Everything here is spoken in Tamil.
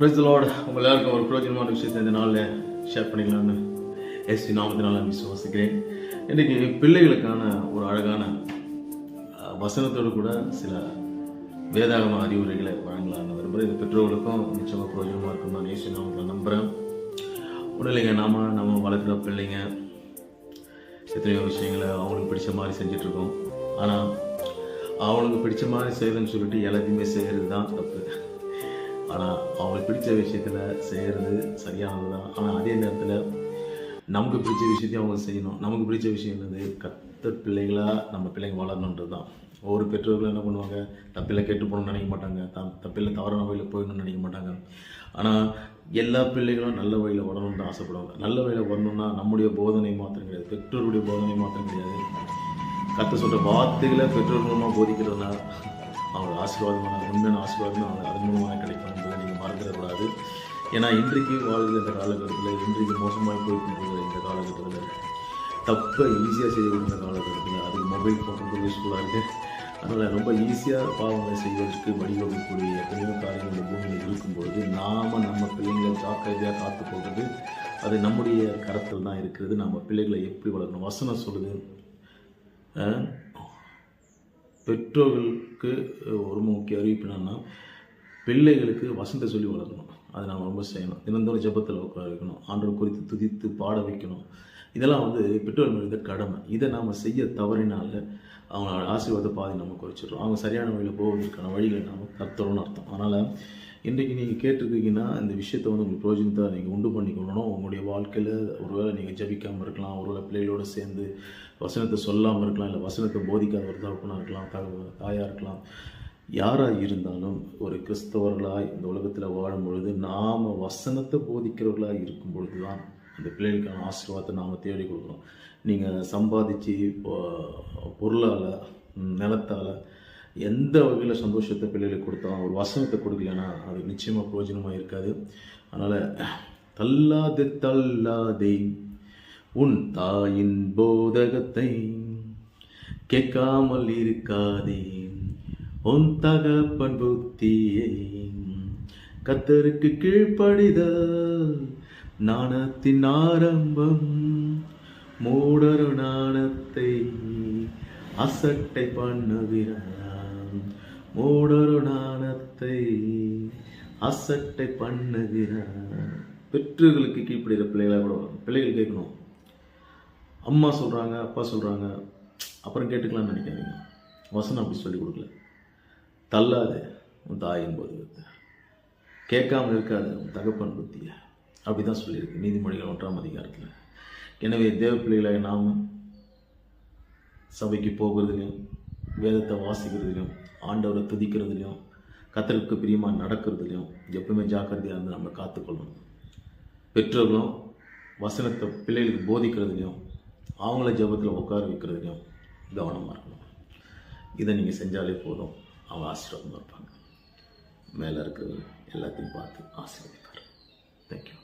பிரைஸ் உங்கள் எல்லாருக்கும் ஒரு பிரோஜனமான விஷயத்தை இந்த நாளில் ஷேர் பண்ணிக்கலான்னு எஸ்டி நாமத்தினால விசுவாசிக்கிறேன். இன்றைக்கி பிள்ளைகளுக்கான ஒரு அழகான வசனத்தோடு கூட சில வேதாகம அறிவுரைகளை வழங்கலாம்னு விரும்புகிறேன் இது பெற்றோர்களுக்கும் நிச்சயமாக பிரயோஜனமாக இருக்கும் நான் ஏசு நாமத்தில் நம்புகிறேன் ஒன்றும் இல்லைங்க நாம நம்ம வளர்க்குற பிள்ளைங்க எத்தனையோ விஷயங்களை அவங்களுக்கு பிடிச்ச மாதிரி செஞ்சிட்ருக்கோம். ஆனால் அவனுக்கு பிடிச்ச மாதிரி செய்யணும்னு சொல்லிட்டு எல்லாத்தையுமே செய்கிறது தான் தப்பு. ஆனால் அவங்களுக்கு பிடிச்ச விஷயத்தில் செய்கிறது சரியானது தான் ஆனால் அதே நேரத்தில் நமக்கு பிடிச்ச விஷயத்தையும் அவங்க செய்யணும். நமக்கு பிடிச்ச விஷயம் என்னது? கத்த பிள்ளைகளாக நம்ம பிள்ளைங்க வளரணுன்றது தான் ஒவ்வொரு பெற்றோர்களும் என்ன பண்ணுவாங்க? தப்பில் கெட்டு போகணும்னு நினைக்க மாட்டாங்க. த தப்பில் தவறான வழியில் போயிடணும்னு நினைக்க மாட்டாங்க. ஆனால் எல்லா பிள்ளைகளும் நல்ல வழியில் வரணும்னு ஆசைப்படுவாங்க. நல்ல வழியில் வரணும்னா நம்முடைய போதனை மாத்திரம் கிடையாது. பெற்றோருடைய போதனை மாத்திரம் கிடையாது. கற்று சொல்கிற வார்த்தைகளை பெற்றோர் மூலமாக போதிக்கிறதுனால அவங்களோட ஆசீர்வாதமான உண்மையான ஆசீர்வாதம் அவங்க அதன் மூலமாக கிடைக்கும் என்பதை நீங்கள் மறந்துடக்கூடாது ஏன்னா இன்றைக்கு வாழ்கிற இந்த காலகட்டத்தில் இன்றைக்கு மோசமாக போய்கிட்டு இந்த காலகட்டத்தில் தப்பை ஈஸியாக செய்யக்கூடிய காலகட்டத்தில் அதுக்கு மொபைல் ஃபோன் ரொம்ப யூஸ்ஃபுல்லாக இருக்குது அதனால் ரொம்ப ஈஸியாக பாவங்களை செய்வதற்கு வழிவகுக்கக்கூடிய எத்தனையோ காரியங்கள் இந்த பூமியில் இருக்கும்பொழுது நாம் நம்ம பிள்ளைங்களை ஜாக்கிரதையாக காத்து போடுறது அது நம்முடைய கரத்தில் தான் இருக்கிறது. நம்ம பிள்ளைகளை எப்படி வளர்க்கணும்? வசனம் சொல்லுது. பெற்றோர்களுக்கு ஒரு முக்கிய அறிவிப்பு என்னென்னா பிள்ளைகளுக்கு வசந்த சொல்லி வளர்க்கணும் அதை நாம் ரொம்ப செய்யணும். தினந்தோறும் ஜெபத்தில் உட்கார வைக்கணும். ஆண்டவர் குறித்து துதித்து பாட வைக்கணும். இதெல்லாம் வந்து பெற்றோர் மீது கடமை. இதை நாம் செய்ய தவறினால அவங்களோட ஆசீர்வாத பாதி நம்ம குறைச்சிடுறோம். அவங்க சரியான வழியில் போவதற்கான வழிகளை நாம் தத்துறோம்னு அர்த்தம் அதனால் இன்றைக்கி நீங்கள் கேட்டிருக்கீங்கன்னா இந்த விஷயத்தை வந்து உங்களுக்கு பிரோஜனத்தை நீங்கள் உண்டு பண்ணிக்கொள்ளணும். உங்களுடைய வாழ்க்கையில் ஒருவேளை நீங்கள் ஜபிக்காமல் இருக்கலாம். ஒருவேளை பிள்ளைகளோடு சேர்ந்து வசனத்தை சொல்லாமல் இருக்கலாம். இல்லை வசனத்தை போதிக்காத ஒரு தகப்பனாக இருக்கலாம். தக தாயாக இருக்கலாம். யாராக இருந்தாலும் ஒரு கிறிஸ்தவர்களாய் இந்த உலகத்தில் வாழும் பொழுது நாம் வசனத்தை போதிக்கிறவர்களாக இருக்கும் பொழுது தான் அந்த பிள்ளைகளுக்கான ஆசீர்வாதத்தை நாம் தேடி கொடுக்குறோம். நீங்கள் சம்பாதிச்சு பொருளால் நிலத்தால் எந்த வகையில் சந்தோஷத்தை பிள்ளைகளுக்கு கொடுத்தாலும் ஒரு வசனத்தை கொடுக்கலன்னா அது நிச்சயமாக பிரயோஜனமாக இருக்காது. அதனால் தள்ளாது தள்ளாதே உன் தாயின் போதகத்தை கேட்காமல் இருக்காதே. உன் தகப்பன் புத்தியை. கத்தருக்கு கீழ்ப்படிதல் நாணத்தின் ஆரம்பம் மூடரு நாணத்தை அசட்டை பண்ணுகிறான். மூடரு நாணத்தை அசட்டை பண்ணுகிறான். பெற்றோர்களுக்கு கீழ்ப்படுகிற பிள்ளைகளாக கூட வரும். பிள்ளைகள் கேட்கணும். அம்மா சொல்கிறாங்க அப்பா சொல்கிறாங்க அப்புறம் கேட்டுக்கலாம்னு நினைக்காதீங்க. வசனம் அப்படி சொல்லி கொடுக்கல. தள்ளாது உன் தாயின் போது. கேட்காம இருக்காது உன் தகப்பன் புத்தியை. அப்படி தான் சொல்லியிருக்கு நீதிமொழிகள் ஒன்றாம் அதிகாரத்தில். எனவே தேவ நாம் சபைக்கு போகிறதுலையும் வேதத்தை வாசிக்கிறதுலையும் ஆண்டவரை துதிக்கிறதுலையும் கத்தருக்கு பிரியமாக நடக்கிறதுலையும் எப்பவுமே ஜாக்கிரதையாக இருந்து நம்ம காத்துக்கொள்ளணும். பெற்றோர்களும் வசனத்தை பிள்ளைகளுக்கு போதிக்கிறதுலையும் அவங்கள ஜெபத்தில் உட்கார வைக்கிறதுலையும் கவனமாக இருக்கணும். இதை நீங்கள் செஞ்சாலே போதும். அவங்க ஆசீர்வாதமாக இருப்பாங்க மேலே இருக்கிறது எல்லாத்தையும் பார்த்து ஆசீர்வதிப்பார். தேங்க்யூ